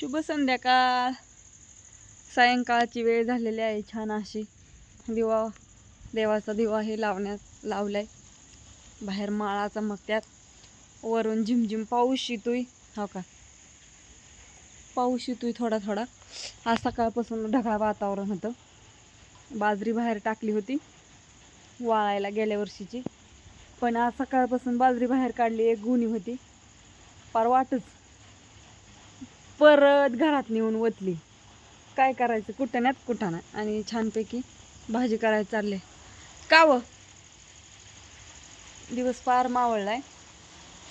शुभ संध्याकाळ. सायंकाळची वेळ झालेली आहे छान अशी. दिवा देवाचा दिवा हे लावण्यात लावलाय. बाहेर माळा चमकत्यात वरून झिमझिम पाऊस येतोय. हो का? पाऊस येतोय थोडा थोडा. आज सकाळपासून ढगाळ वातावरण होतं. बाजरी बाहेर टाकली होती. वाळायला गेल्या वर्षीची. पण आज सकाळपासून बाजरी बाहेर काढली एक गुणी होती. पार वाटच. परत घरात नेऊन ओतली. काय करायचं? कुठण्यात कुठाना आणि छानपैकी भाजी करायला चालले. का व? दिवस फार मावळलाय.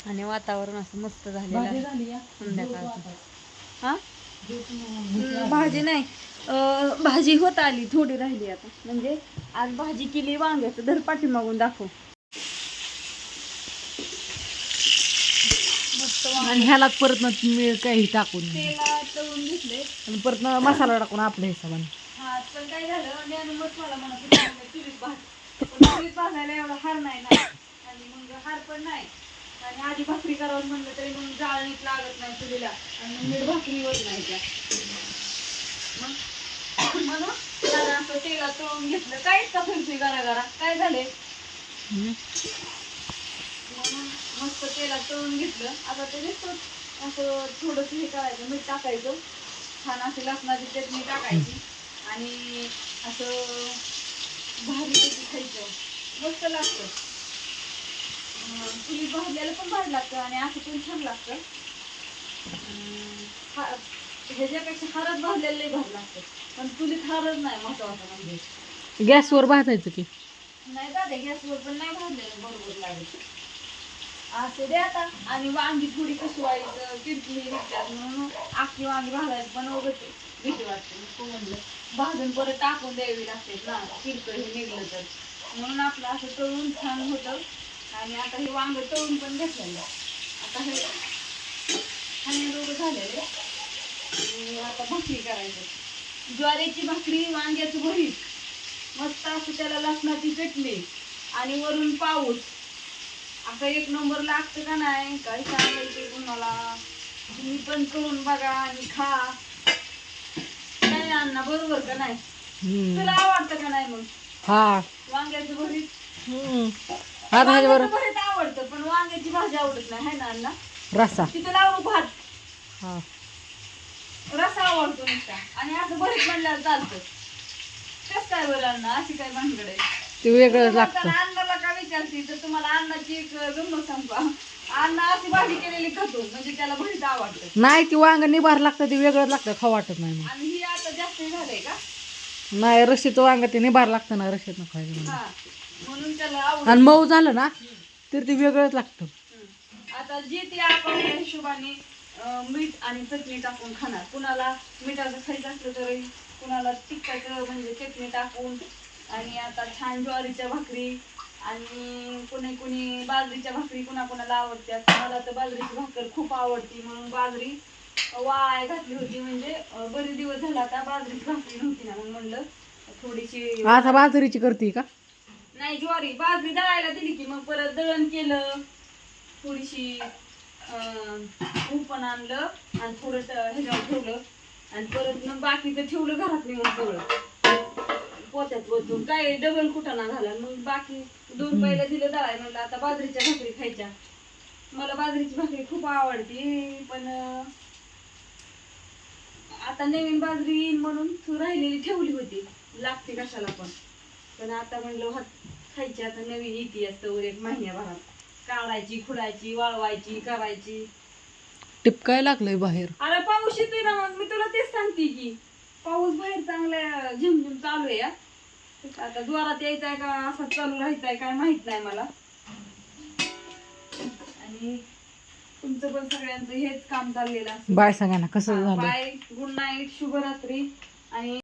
आणि वातावरण असं मस्त झालेलं आहे. संध्याकाळचं. हा? भाजी नाही. भाजी होत आली. थोडी राहिली आता. म्हणजे आज भाजी केली वांग्याचं. धर पाठीमागून दाखव मस्त वांग आणि ह्याला परत मिळ काही टाकून तळून घेतले आणि परत मसाला टाकून आपल्या हिशोबाने. हा पण काय झालं? आणि मग मला म्हणत होती, "मम्मी, चुलीत भाज पण चुलीत भाजायला एवढा हार नाही ना. आणि मग हार पण नाही. आणि आधी भाकरी करावं म्हणलं तरी मग जाळ नीट लागत नाही चुलीला. आणि मग नीट भाकरी होत नाही त्या. मग म्हणून जरा असं तेलात तळून घेतलं. काय का फिरतोय गरा गरा काय झाले हम्म. मस्त तेलात तळून घेतलं. आता ते नुसतं असं थोडंसं हे करायचं मीठ टाकायचं. छान अशी लसणाची चटणी टाकायची. आणि असं भारी खायचं. मस्त लागतं. चुलीत भाजलेलं पण भारी लागतं आणि असं पण छान लागतं. हा- ह्याच्यापेक्षा हारच भाजलेलं भारी लागतं. पण चुलीत हारच नाही महत्वाचं म्हणजे. गॅसवर भाजायचं की? नाही जाते गॅसवर पण नाही भाजलेलं बरोबर लागेल असं दे आता. आणि वांगी थोडी कशी व्हायचं किरकिरी निघतात म्हणून आखी वांगी घालायचं पण वगैरे भीती वाटते तू म्हणलं भाजून परत टाकून द्यावी लागते ना किरकर हे निघलं तर. म्हणून आपलं असं तळून छान होतं. आणि आता हे वांग तळून पण घेतलेलं आता हे खाणे दोघं झालेले. आता भाकरी करायचं. ज्वारीची भाकरी वांग्याचं भरीत. मस्त असं त्याला लसणाची चटणी आणि वरून पाऊस. असं एक नंबर लागतं का नाही? काय सांगायचं तुम्हाला तुम्ही पण करून बघा आणि खा. काय अण्णा बरोबर का नाही. तुला आवडतं का नाही मग? हा. वांग्याचं भरीत. हा वांग्याचं भरीत आवडतं पण वांग्याची भाजी आवडत नाही है ना अण्णा? रस्सा तिथं लावू भात. हा. रसा आवडतो नुसता. आणि असं भरीत म्हणल्यावर चालतं. कस काय बरं अण्णा? अशी काय भानगड आहे? ते तुम्ही लागतं. का विचारते तर तुम्हाला अण्णाची एक गंमत सांगू अण्णा अशी भाजी केलेली खातो म्हणजे त्याला भरीत आवडतं. नाही ती वांग निभार लागतं ते वेगळंच लागतं खाऊ वाटत नाही मग. आणि ही आता जास्त झालंय का? नाही रशीचं वांग ते निभार लागतं ना रशीत खायचं म्हणून. हा म्हणून त्याला आणि मऊ झालं ना तर ते वेगळंच लागतं. आता जे ते आपण त्या हिशोबाने अं, मीठ आणि चटणी टाकून खाणार. कुणाला मिठाचं खायचं असलं तर कुणाला तिखटाचं म्हणजे चटणी टाकून आणि आता छान ज्वारीच्या भाकरी आणि कुणी कुणी बाजरीच्या भाकरी कुणा कुणाला आवडतात मला तर बाजरीची भाकर खूप आवडती. म्हणून बाजरी वाळाय घातली होती. म्हणजे बरेच दिवस झाला आता बाजरीची भाकरी नव्हती ना. मग म्हणलं थोडीशी आता बाजरीची करते का? नाही ज्वारी. बाजरी दळायला दिली की मग परत दळण केलं. थोडीशी अं, उपण आणलं आणि थोडं ह्याच्यावर ठेवलं. आणि परत मग बाकीचं ठेवलं घरात नेऊन सगळं. पोत्यात वतून काय डबल कुटाणा झाला. मग बाकी दोन पहिल्या दिलं दळाय म्हणलं आता बाजरीच्या भाकरी खायच्या. मला बाजरीची भाकरी खूप आवडती पण आता नवीन बाजरी येईन म्हणून तू राहिलेली ठेवली होती. लागते कशाला पण. पण आता म्हणलं हात खायची आता नवीन येते असतं एक महिन्याभरात. काढायची खुडायची वाळवायची करायची. टिपकाय लागलंय बाहेर. अरे पाऊस येतोय ना मग मी तुला तेच सांगते की. पाऊस बाहेर चांगला झिमझिम चालू आहे. आता द्वारात यायचा का असा चालू राहायचा काय माहीत नाही मला. आणि तुमचं पण सगळ्यांचं हेच काम चाललेलं असतं. बाय सगळ्यांना कसं झालं? बाय गुड नाईट शुभरात्री. आणि